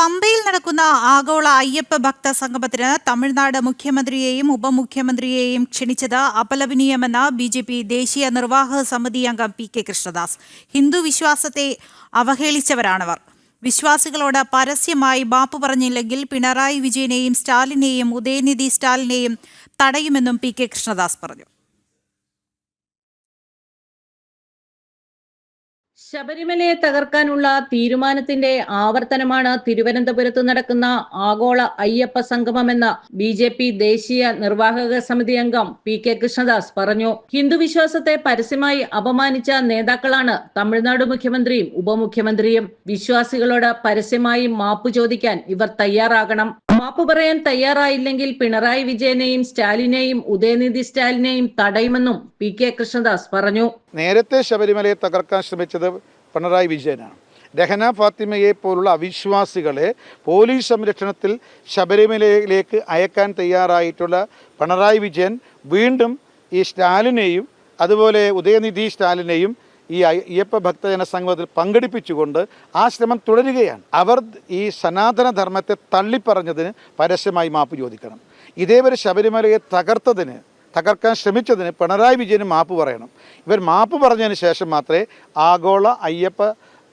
പമ്പയിൽ നടക്കുന്ന ആഗോള അയ്യപ്പ ഭക്ത സംഗമത്തിന് തമിഴ്നാട് മുഖ്യമന്ത്രിയെയും ഉപമുഖ്യമന്ത്രിയെയും ക്ഷണിച്ചത് അപലപനീയമെന്ന് ബി ജെ പി ദേശീയ നിർവാഹക സമിതി അംഗം പി കെ കൃഷ്ണദാസ്. ഹിന്ദു വിശ്വാസത്തെ അവഹേളിച്ചവരാണവർ. വിശ്വാസികളോട് പരസ്യമായി മാപ്പ് പറഞ്ഞില്ലെങ്കിൽ പിണറായി വിജയനെയും സ്റ്റാലിനെയും ഉദയനിധി സ്റ്റാലിനെയും തടയുമെന്നും പി കെ കൃഷ്ണദാസ് പറഞ്ഞു. ശബരിമലയെ തകർക്കാനുള്ള തീരുമാനത്തിന്റെ ആവർത്തനമാണ് തിരുവനന്തപുരത്ത് നടക്കുന്ന ആഗോള അയ്യപ്പ സംഗമമെന്ന് ബി ജെ പി ദേശീയ നിർവാഹക സമിതി അംഗം പി കെ കൃഷ്ണദാസ് പറഞ്ഞു. ഹിന്ദു വിശ്വാസത്തെ പരസ്യമായി അപമാനിച്ച നേതാക്കളാണ് തമിഴ്നാട് മുഖ്യമന്ത്രിയും ഉപമുഖ്യമന്ത്രിയും. വിശ്വാസികളോട് പരസ്യമായി മാപ്പ് ചോദിക്കാൻ ഇവർ തയ്യാറാകണം. മാപ്പ് പറയാൻ തയ്യാറായില്ലെങ്കിൽ പിണറായി വിജയനെയും സ്റ്റാലിനെയും ഉദയനിധി സ്റ്റാലിനെയും തടയുമെന്നും പി കെ കൃഷ്ണദാസ് പറഞ്ഞു. നേരത്തെ ശബരിമലയെ തകർക്കാൻ ശ്രമിച്ചത് പിണറായി വിജയനാണ്. രഹന ഫാത്തിമയെ പോലുള്ള അവിശ്വാസികളെ പോലീസ് സംരക്ഷണത്തിൽ ശബരിമലയിലേക്ക് അയക്കാൻ തയ്യാറായിട്ടുള്ള പിണറായി വിജയൻ വീണ്ടും ഈ സ്റ്റാലിനെയും അതുപോലെ ഉദയനിധി സ്റ്റാലിനെയും ഈ അയ്യപ്പ ഭക്തജന സംഗമത്തിൽ പങ്കെടുപ്പിച്ചുകൊണ്ട് ആ ശ്രമം തുടരുകയാണ്. അവർ ഈ സനാതനധർമ്മത്തെ തള്ളിപ്പറഞ്ഞതിന് പരസ്യമായി മാപ്പ് ചോദിക്കണം. ഇതേവരെ ശബരിമലയെ തകർത്തതിന് തകർക്കാൻ ശ്രമിച്ചതിന് പിണറായി വിജയന് മാപ്പ് പറയണം. ഇവർ മാപ്പ് പറഞ്ഞതിന് ശേഷം മാത്രമേ ആഗോള അയ്യപ്പ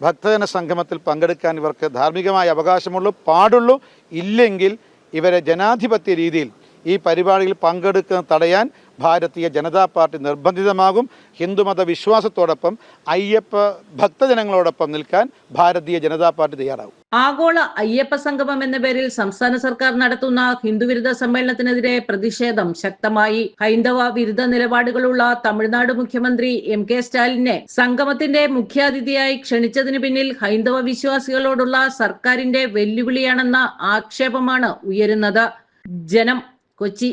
ഭക്തജന സംഗമത്തിൽ പങ്കെടുക്കാൻ ഇവർക്ക് ധാർമ്മികമായ അവകാശമുള്ളൂ പാടുള്ളൂ. ഇല്ലെങ്കിൽ ഇവരെ ജനാധിപത്യ രീതിയിൽ ഈ പരിപാടിയിൽ പങ്കെടുക്കുന്നത് തടയാൻ ഭാരതീയ ജനതാ പാർട്ടി നിർബന്ധിതമാകും. ഹിന്ദുമത വിശ്വാസത്തോടൊപ്പം അയ്യപ്പ ഭക്തജനങ്ങളോടൊപ്പം നിൽക്കാൻ ഭാരതീയ ജനതാ പാർട്ടി തയ്യാറാകും. ആഗോള അയ്യപ്പ സംഗമം എന്ന പേരിൽ സംസ്ഥാന സർക്കാർ നടത്തുന്ന ഹിന്ദുവിരുദ്ധ സമ്മേളനത്തിനെതിരെ പ്രതിഷേധം ശക്തമായി. ഹൈന്ദവ വിരുദ്ധ നിലപാടുകളുള്ള തമിഴ്നാട് മുഖ്യമന്ത്രി എം കെ സ്റ്റാലിനെ സംഗമത്തിന്റെ മുഖ്യാതിഥിയായി ക്ഷണിച്ചതിന് പിന്നിൽ ഹൈന്ദവ വിശ്വാസികളോടുള്ള സർക്കാരിന്റെ വെല്ലുവിളിയാണെന്ന ആക്ഷേപമാണ് ഉയരുന്നത്. ജനം കൊച്ചി